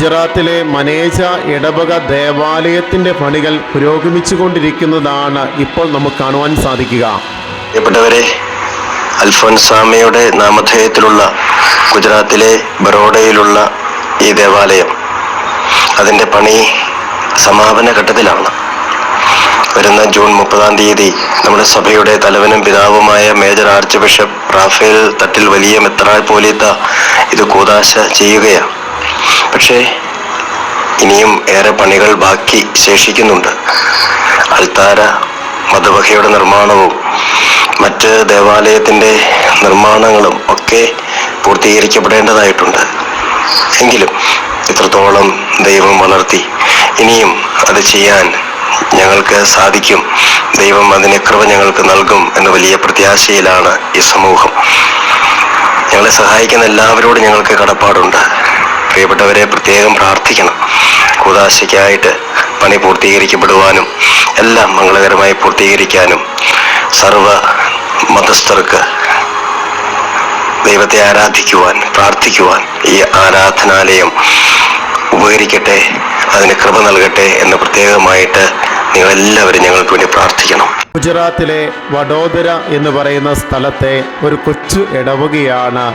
ഗുജറാത്തിലെ മനേജ ഇടവക ദേവാലയത്തിന്റെ പണികൾ പുരോഗമിച്ചുകൊണ്ടിരിക്കുന്നതാണ് ഇപ്പോൾ നമുക്ക് കാണുവാൻ സാധിക്കുക. പ്രിയപ്പെട്ടവരെ അൽഫോൻസാമയുടെ നാമധേയത്തിലുള്ള ഗുജറാത്തിലെ ബറോഡയിലുള്ള ഈ ദേവാലയം അതിന്റെ പണി സമാപന ഘട്ടത്തിലാണ്. വരുന്ന ജൂൺ മുപ്പതാം തീയതി നമ്മുടെ സഭയുടെ തലവനും പിതാവുമായ major archbishop Raphael Thattil വലിയ മെത്രാൾ പോലീത്ത ഇത് കൂതാശ ചെയ്യുകയാണ്. പക്ഷേ ഇനിയും ഏറെ പണികൾ ബാക്കി ശേഷിക്കുന്നുണ്ട്. അൽത്താര മധുബഹയുടെ നിർമ്മാണവും മറ്റ് ദേവാലയത്തിന്റെ നിർമ്മാണങ്ങളും ഒക്കെ പൂർത്തീകരിക്കപ്പെടേണ്ടതായിട്ടുണ്ട്. എങ്കിലും ഇത്രത്തോളം ദൈവം വളർത്തി ഇനിയും അത് ചെയ്യാൻ ഞങ്ങൾക്ക് സാധിക്കും. ദൈവം അതിന് കൃപ ഞങ്ങൾക്ക് നൽകും എന്ന വലിയ പ്രത്യാശയിലാണ് ഈ സമൂഹം. ഞങ്ങളെ സഹായിക്കുന്ന എല്ലാവരോടും ഞങ്ങൾക്ക് കടപ്പാടുണ്ട്. പ്രിയപ്പെട്ടവരെ പ്രത്യേകം പ്രാർത്ഥിക്കണം. കൂതാശയ്ക്കായിട്ട് പണി പൂർത്തീകരിക്കപ്പെടുവാനും എല്ലാം മംഗളകരമായി പൂർത്തീകരിക്കാനും സർവ മതസ്ഥർക്ക് ദൈവത്തെ ആരാധിക്കുവാൻ പ്രാർത്ഥിക്കുവാൻ ഈ ആരാധനാലയം ഉപകരിക്കട്ടെ അതിന് കൃപ നൽകട്ടെ എന്ന് പ്രത്യേകമായിട്ട് നിങ്ങളെല്ലാവരും ഞങ്ങൾക്ക് വേണ്ടി പ്രാർത്ഥിക്കണം. ഗുജറാത്തിലെ വഡോദര എന്ന് പറയുന്ന സ്ഥലത്തെ ഒരു കൊച്ചു ഇടവകയാണ്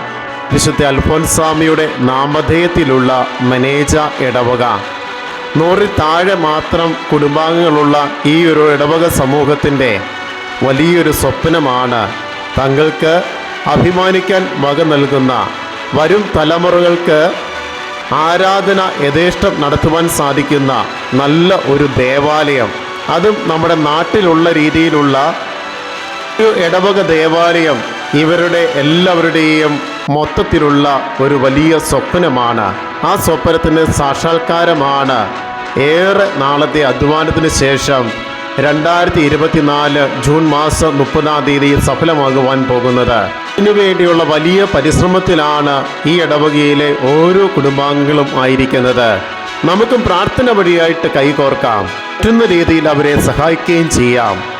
വിശുദ്ധ അൽഫോൻസ്വാമിയുടെ നാമധേയത്തിലുള്ള മനേജ ഇടവക. നൂറിൽ താഴെ മാത്രം കുടുംബാംഗങ്ങളുള്ള ഈ ഒരു ഇടവക സമൂഹത്തിന്റെ വലിയൊരു സ്വപ്നമാണ് തങ്ങൾക്ക് അഭിമാനിക്കാൻ വക നൽകുന്ന വരും തലമുറകൾക്ക് ആരാധന യഥേഷ്ടം നടത്തുവാൻ സാധിക്കുന്ന നല്ല ഒരു ദേവാലയം. അതും നമ്മുടെ നാട്ടിലുള്ള രീതിയിലുള്ള ഒരു ഇടവക ദേവാലയം ഇവരുടെ എല്ലാവരുടെയും മൊത്തത്തിലുള്ള ഒരു വലിയ സ്വപ്നമാണ്. ആ സ്വപ്നത്തിന് സാക്ഷാത്കാരമാണ്. ഏറെ നാളത്തെ അധ്വാനത്തിന് ശേഷം രണ്ടായിരത്തി ഇരുപത്തിനാല് ജൂൺ മാസം മുപ്പതാം തീയതി സഫലമാകുവാൻ പോകുന്നത്. ഇതിനുവേണ്ടിയുള്ള വലിയ പരിശ്രമത്തിലാണ് ഈ ഇടവകയിലെ ഓരോ കുടുംബാംഗങ്ങളും ആയിരിക്കുന്നത്. നമുക്കും പ്രാർത്ഥന വഴിയായിട്ട് കൈകോർക്കാം. പറ്റുന്ന രീതിയിൽ അവരെ സഹായിക്കുകയും ചെയ്യാം.